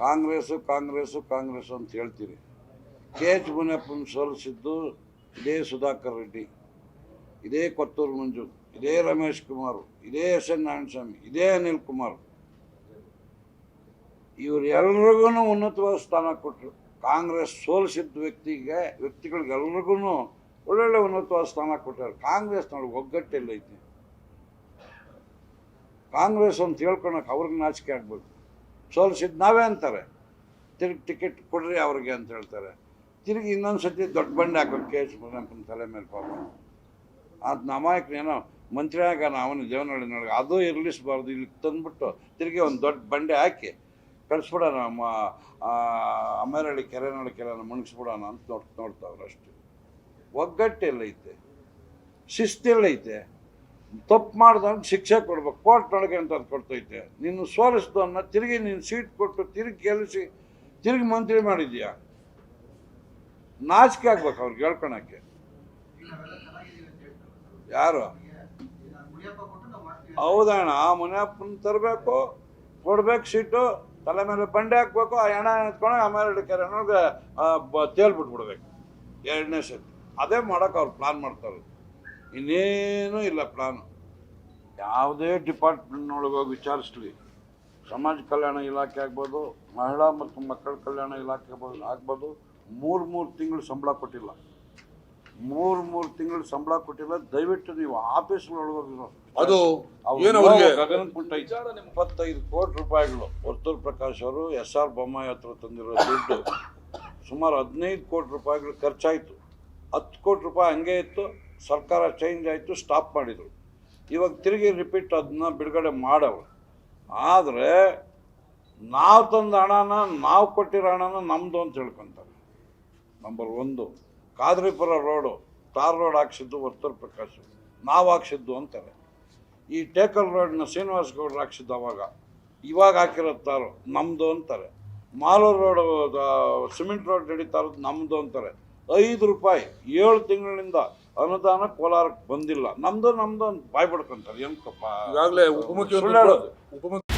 ಕಾಂಗ್ರೆಸ್ಸು ಕಾಂಗ್ರೆಸ್ಸು ಕಾಂಗ್ರೆಸ್ ಅಂತ ಹೇಳ್ತೀರಿ. K H ಮುನಿಯಪ್ಪನ ಸೋಲಿಸಿದ್ದು ಇದೇ ಸುಧಾಕರ್ ರೆಡ್ಡಿ, ಇದೇ ಕೊತ್ತೂರು ಮಂಜು, ಇದೇ ರಮೇಶ್ ಕುಮಾರ್, ಇದೇ ಎಸ್ ಎನ್ ನಾರಾಯಣಸ್ವಾಮಿ, ಇದೇ ಅನಿಲ್ ಕುಮಾರ್. ಇವರೆಲ್ರಿಗೂ ಉನ್ನತವಾದ ಸ್ಥಾನ ಕೊಟ್ಟರು ಕಾಂಗ್ರೆಸ್ ಸೋಲಿಸಿದ್ದ ವ್ಯಕ್ತಿಗೆ ವ್ಯಕ್ತಿಗಳಿಗೆಲ್ರಿಗೂ ಒಳ್ಳೊಳ್ಳೆ ಉನ್ನತವಾದ ಸ್ಥಾನ ಕೊಟ್ಟಾರೆ. ಕಾಂಗ್ರೆಸ್ ನೋಡಿ ಒಗ್ಗಟ್ಟೆಲ್ಲೈತಿ ಕಾಂಗ್ರೆಸ್ ಅಂತ ಹೇಳ್ಕೊಳಕ್ಕೆ ಅವ್ರಿಗೆ ನಾಚಿಕೆ ಆಗ್ಬೇಕು ಸೋಲಿಸಿದ್ ನಾವೇ ಅಂತಾರೆ. ತಿರುಗಿ ಟಿಕೆಟ್ ಕೊಡ್ರಿ ಅವ್ರಿಗೆ ಅಂತ ಹೇಳ್ತಾರೆ. ತಿರುಗಿ ಇನ್ನೊಂದು ಸತಿ ದೊಡ್ಡ ಬಂಡೆ ಹಾಕೋದು ಕೆ ಎಚ್ ಮುನಿಯಪ್ಪನ ತಲೆ ಮೇಲೆ ಪಾಪ. ಅದು ನಮಾಯಕನೇನೋ ಮಂತ್ರಿ ಆಗ ಅವನು ದೇವನಹಳ್ಳಿ ನೋಡಿಗೆ ಅದು ಇರಲಿಸ್ಬಾರ್ದು, ಇಲ್ಲಿ ತಂದ್ಬಿಟ್ಟು ತಿರುಗಿ ಒಂದು ದೊಡ್ಡ ಬಂಡೆ ಹಾಕಿ ಕಳಿಸ್ಬಿಡೋಣ ಅಮೇರಳ್ಳಿ ಕೆರೆನಳ್ಳಿ ಕೆರೆನ ಮುಣಗಿಸ್ಬಿಡೋಣ ಅಂತ ನೋಡ್, ನೋಡ್ತಾವ್ರು ಅಷ್ಟೇ. ಒಗ್ಗಟ್ಟೆಲ್ಲೈತೆ ಶಿಸ್ತೆಲ್ಲೈತೆ ತಪ್ಪು ಮಾಡ್ದವ್ನಿಗೆ ಶಿಕ್ಷೆ ಕೊಡ್ಬೇಕು. ಕೋರ್ಟ್ನೊಳಗೆ ಅಂತ ಅದು ಕೊಡ್ತೈತೆ. ನೀನು ಸೋಲಿಸ್ದವನ್ನ ತಿರುಗಿ ನೀನು ಸೀಟ್ ಕೊಟ್ಟು ತಿರುಗಿ ಗೆಲ್ಲಿಸಿ, ತಿರುಗಿ ಮಂತ್ರಿ ಮಾಡಿದ್ಯಾ ನಾಚಿಕೆ ಆಗ್ಬೇಕು ಅವ್ರಿಗೆ ಹೇಳ್ಕೊಳಕ್ಕೆ. ಯಾರು? ಹೌದಣ್ಣ, ಆ ಮುನಿಯಪ್ಪನ ತರಬೇಕು, ಕೊಡ್ಬೇಕು ಸೀಟು, ತಲೆ ಮೇಲೆ ಬಂಡೆ ಹಾಕ್ಬೇಕು, ಆ ಎಣ ಎತ್ಕೊಂಡು ಆಮೇಲೆ ಕೆರೆನೊಳಗೆ ತೇಲ್ಬಿಟ್ಬಿಡ್ಬೇಕು ಎರಡನೇ ಸತಿ. ಅದೇ ಮಾಡೋಕೆ ಅವ್ರು ಪ್ಲಾನ್ ಮಾಡ್ತಾರೆ. ಇನ್ನೇನೂ ಇಲ್ಲ ಪ್ಲಾನು ಯಾವುದೇ ಡಿಪಾರ್ಟ್ಮೆಂಟ್ನೊಳಗೆ ಹೋಗಿ ವಿಚಾರಿಸ್ತೀವಿ ಸಮಾಜ ಕಲ್ಯಾಣ ಇಲಾಖೆ ಆಗ್ಬೋದು ಮಹಿಳಾ ಮತ್ತು ಮಕ್ಕಳ ಕಲ್ಯಾಣ ಇಲಾಖೆ ಆಗ್ಬೋದು ಆಗ್ಬೋದು. ಮೂರು ಮೂರು ತಿಂಗಳು ಸಂಬಳ ಕೊಟ್ಟಿಲ್ಲ. ಮೂರು ಮೂರು ತಿಂಗಳು ಸಂಬಳ ಕೊಟ್ಟಿಲ್ಲ. ದಯವಿಟ್ಟು ನೀವು ಆಫೀಸ್ ಒಳಗೋಗಿ ಅದು ಇಪ್ಪತ್ತೈದು ಕೋಟಿ ರೂಪಾಯಿಗಳು. ವರ್ತೂರ್ ಪ್ರಕಾಶ್ ಅವರು ಎಸ್ ಆರ್ ಬೊಮ್ಮಾಯಿ ಹತ್ರ ತಂದಿರೋ ದುಡ್ಡು. ಸುಮಾರು ಹದಿನೈದು ಕೋಟಿ ರೂಪಾಯಿಗಳು ಖರ್ಚಾಯಿತು. ಹತ್ತು ಕೋಟಿ ರೂಪಾಯಿ ಹಂಗೆ ಇತ್ತು. ಸರ್ಕಾರ ಚೇಂಜ್ ಆಯಿತು ಸ್ಟಾಪ್ ಮಾಡಿದರು. ಇವಾಗ ತಿರುಗಿ ರಿಪೀಟ್ ಅದನ್ನ ಬಿಡುಗಡೆ ಮಾಡವ್ರು ಆದರೆ ನಾವು ತಂದ ಹಣನ ನಾವು ಕೊಟ್ಟಿರೋ ಹಣನ ನಮ್ಮದು ಅಂತ ಹೇಳ್ಕೊತಾರೆ ನಂಬರ್ ಒಂದು, ಕಾದ್ರಿಪುರ ರೋಡು ಟಾರ್ ರೋಡ್ ಹಾಕ್ಸಿದ್ದು ವರ್ತೂರ್ ಪ್ರಕಾಶ್. ನಾವು ಹಾಕ್ಸಿದ್ದು ಅಂತಾರೆ. ಈ ಟೇಕಲ್ ರೋಡ್ನ ಶ್ರೀನಿವಾಸ ಗೌಡ್ರು ಹಾಕ್ಸಿದ್ದು ಅವಾಗ. ಇವಾಗ ಹಾಕಿರೋ ತಾರು ನಮ್ಮದು ಅಂತಾರೆ. ಮಾಲೂರು ರೋಡ್ ಸಿಮೆಂಟ್ ರೋಡ್ ನಡೀತಾ ಇರೋದು ನಮ್ಮದು ಅಂತಾರೆ. ಐದು ರೂಪಾಯಿ ಏಳು ತಿಂಗಳಿಂದ ಅನುದಾನ ಕೋಲಾರಕ್ಕೆ ಬಂದಿಲ್ಲ. ನಮ್ದು ನಮ್ದು ಬಾಯ್ ಪಡ್ಕೊಂತಾರೆ ಏನಕ್ಕಪ್ಪ ಈಗಾಗಲೇ ಉಪಮುಖ್ಯಮಂತ್ರಿ ಉಪಮುಖ್ಯ